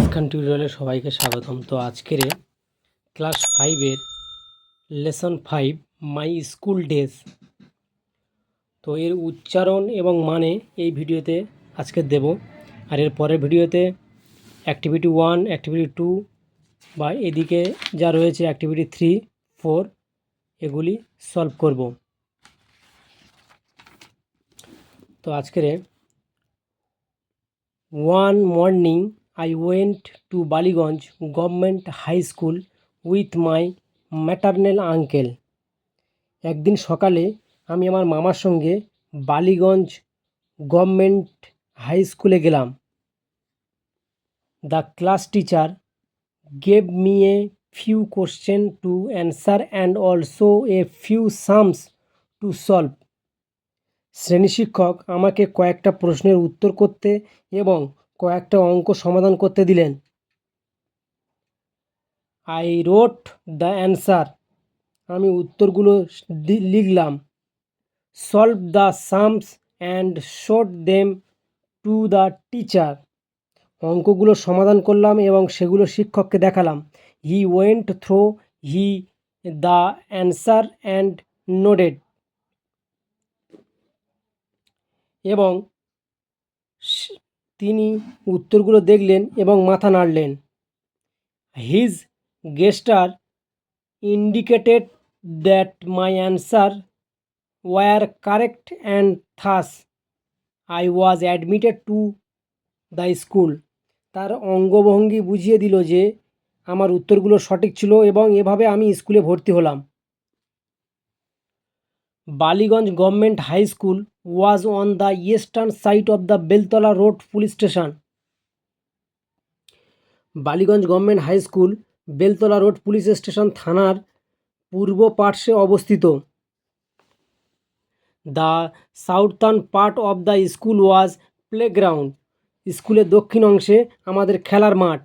ইসখান টিউটোরিয়ালে সবাইকে স্বাগতম। তো আজকের ক্লাস ফাইভের lesson five my school days তো এর উচ্চারণ এবং মানে এই ভিডিওতে আজকে দেব। আর এর পরের ভিডিওতে অ্যাক্টিভিটি ওয়ান অ্যাক্টিভিটি টু বা এদিকে যা রয়েছে অ্যাক্টিভিটি থ্রি ফোর এগুলি সলভ করব। তো আজকের one morning I went to Ballygunge government high school with my maternal uncle একদিন সকালে আমি আমার মামার সঙ্গে বালিগঞ্জ গভর্নমেন্ট হাই স্কুলে গেলাম। The class teacher gave me a few question to answer and also a few sums to solve শ্রেণি শিক্ষক আমাকে কয়েকটা প্রশ্নের উত্তর করতে এবং কয়েকটা অঙ্ক সমাধান করতে দিলেন। আই রোট দ্য অ্যান্সার আমি উত্তরগুলো লিখলাম। Solve the sums and showed them to the teacher অঙ্কগুলো সমাধান করলাম এবং সেগুলো শিক্ষককে দেখালাম। He went through he the answer and nodded এবং তিনি উত্তরগুলো দেখলেন এবং মাথা নাড়লেন। His gesture indicated that my answer were correct and thus I was admitted to the school তার অঙ্গভঙ্গি বুঝিয়ে দিল যে আমার উত্তরগুলো সঠিক ছিল এবং এভাবে আমি স্কুলে ভর্তি হলাম। Ballygunge government high school was on the eastern side of the Beltala road police station Ballygunge government high school Beltala road police station থানার পূর্ব পার্শ্বে অবস্থিত। The southern part of the school was playground স্কুলের দক্ষিণ অংশে আমাদের খেলার মাঠ।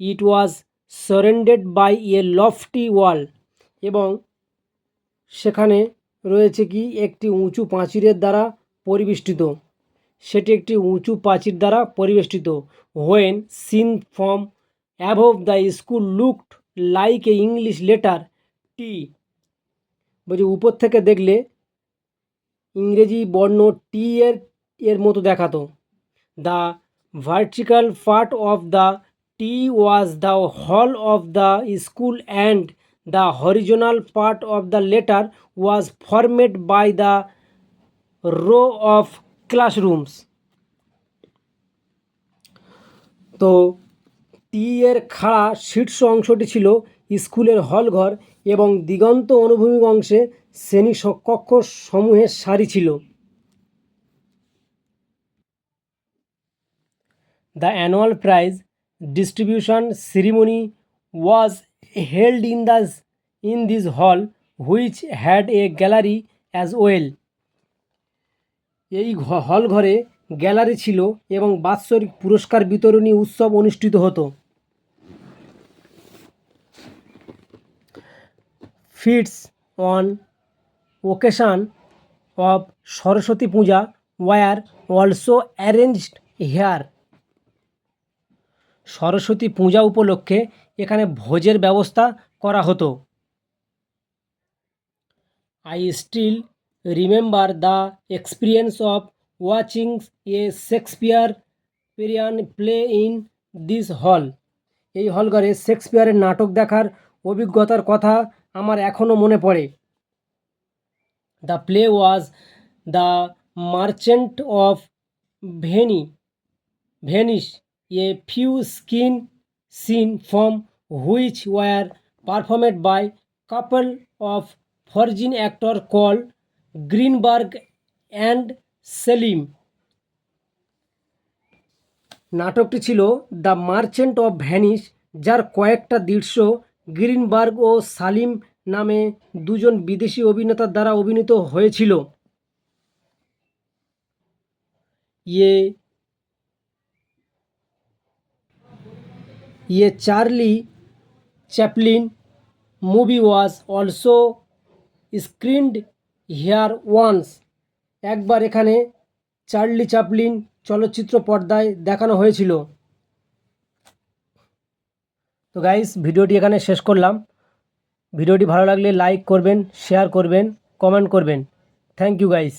ইট ওয়াজ সারেন্ডেড বাই এ লফটি ওয়াল এবং সেখানে রয়েছে কি? একটি উঁচু প্রাচীরের দ্বারা পরিবেষ্টিত। সেটি একটি উঁচু প্রাচীর দ্বারা পরিবেষ্টিত। When seen from above the school looked like a English letter T বলছি, উপর থেকে দেখলে ইংরেজি বর্ণ টি এর এর মতো দেখাতো। The vertical part of the T was the hall of the school and the horizontal part of the letter was formed by the row of classrooms তো টি এর খাড়া শীর্ষ অংশটি ছিল স্কুলের হলঘর এবং দিগন্ত অনুভূমিক অংশে শ্রেণি কক্ষ সমূহের সারি ছিল। The annual prize distribution ceremony was held in the, in this hall, which had a gallery as well. এই হল ঘরে গ্যালারি ছিল এবং বাৎসরিক পুরস্কার বিতরণী উৎসব অনুষ্ঠিত হতো feasts on occasion of Saraswati Puja were also arranged here Saraswati Puja উপলক্ষে এখানে ভোজের ব্যবস্থা করা হতো। I still remember the experience of watching a Shakespearean play in this hall এই হলঘরে শেক্সপিয়ারের নাটক দেখার অভিজ্ঞতার কথা আমার এখনও মনে পড়ে। The play was the merchant of Veni Venice a few skin scene from which were performed by couple of virgin actor called Greenberg and Salim নাটকটি ছিল দ্য মার্চেন্ট অফ ভ্যানিস যার কয়েকটা দৃশ্য গ্রিনবার্গ ও সালিম নামে দুজন বিদেশি অভিনেতার দ্বারা অভিনীত হয়েছিল। ইয়ে ये Charlie Chaplin movie was also screened here once একবার এখানে চার্লি চ্যাপলিন চলচ্চিত্র পর্দায় দেখানো হয়েছিল তো গাইস ভিডিওটি এখানে শেষ করলাম ভিডিওটি ভালো লাগলে লাইক করবেন শেয়ার করবেন কমেন্ট করবেন থ্যাংক ইউ গাইস